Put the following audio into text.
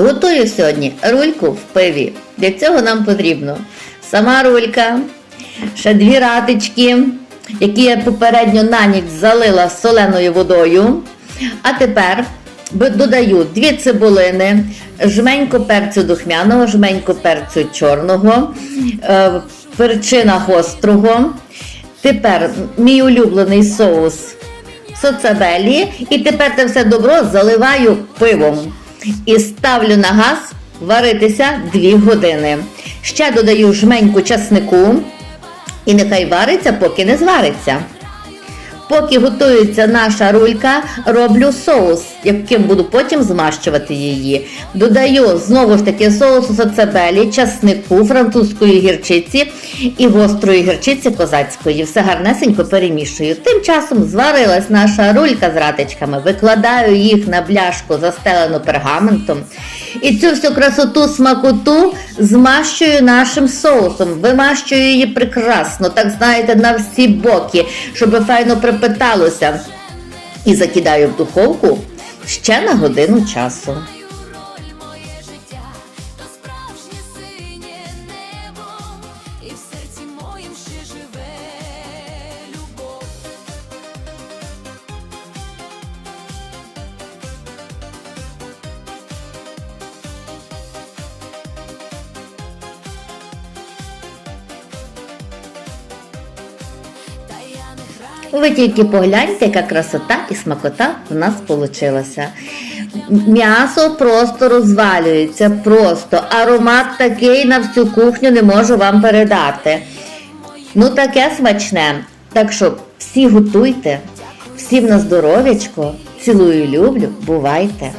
Готую сьогодні рульку в пиві. Для цього нам потрібно сама рулька, ще дві ратички, які я попередньо на ніч залила соленою водою. А тепер додаю дві цибулини, жменьку перцю духмяного, жменьку перцю чорного, е, перчина гострого. Тепер мій улюблений соус соцабелі. І тепер це все добро заливаю пивом. І ставлю на газ варитися 2 години. Ще додаю жменьку часнику. І нехай вариться, поки не звариться. Поки готується наша рулька, роблю соус, яким буду потім змащувати її. Додаю знову ж таки соусу соцебелі, часнику, французької гірчиці і гострої гірчиці козацької. Все гарнесенько перемішую. Тим часом зварилась наша рулька з ратичками, викладаю їх на бляшку, застелену пергаментом. І цю всю красоту смакоту змащую нашим соусом. Вимащую її прекрасно, так знаєте, на всі боки, щоб файно припиталося. І закидаю в духовку ще на годину часу. Ви тільки погляньте, яка красота і смакота в нас вийшла. М'ясо просто розвалюється, просто аромат такий на всю кухню не можу вам передати. Ну таке смачне. Так що всі готуйте, всім на здоров'ячко. Цілую, люблю, бувайте.